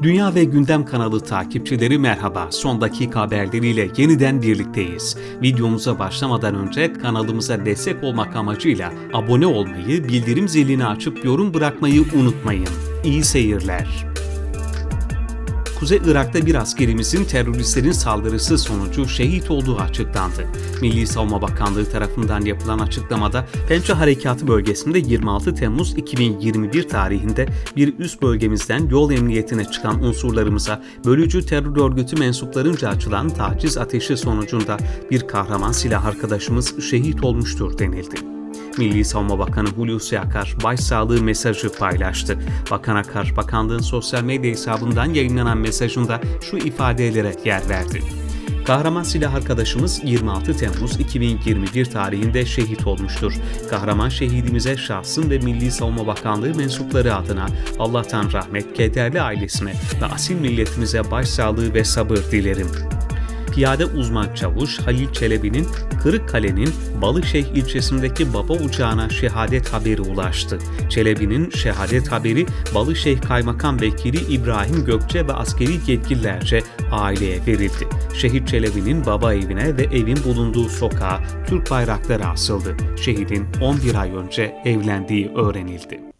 Dünya ve Gündem kanalı takipçileri merhaba. Son dakika haberleriyle yeniden birlikteyiz. Videomuza başlamadan önce kanalımıza destek olmak amacıyla abone olmayı, bildirim zilini açıp yorum bırakmayı unutmayın. İyi seyirler. Kuzey Irak'ta bir askerimizin teröristlerin saldırısı sonucu şehit olduğu açıklandı. Milli Savunma Bakanlığı tarafından yapılan açıklamada Pençe Harekatı bölgesinde 26 Temmuz 2021 tarihinde bir üst bölgemizden yol emniyetine çıkan unsurlarımıza bölücü terör örgütü mensuplarınca açılan taciz ateşi sonucunda bir kahraman silah arkadaşımız şehit olmuştur denildi. Milli Savunma Bakanı Hulusi Akar başsağlığı mesajı paylaştı. Bakan Akar, bakanlığın sosyal medya hesabından yayınlanan mesajında şu ifadelere yer verdi. Kahraman silah arkadaşımız 26 Temmuz 2021 tarihinde şehit olmuştur. Kahraman şehidimize şahsım ve Milli Savunma Bakanlığı mensupları adına Allah'tan rahmet, kederli ailesine ve asil milletimize başsağlığı ve sabır dilerim. Piyade uzman çavuş Halil Çelebi'nin Kırıkkale'nin Balışehir ilçesindeki baba uçağına şehadet haberi ulaştı. Çelebi'nin şehadet haberi Balışehir Kaymakam Vekili İbrahim Gökçe ve askeri yetkililerce aileye verildi. Şehit Çelebi'nin baba evine ve evin bulunduğu sokağa Türk bayrakları asıldı. Şehidin 11 ay önce evlendiği öğrenildi.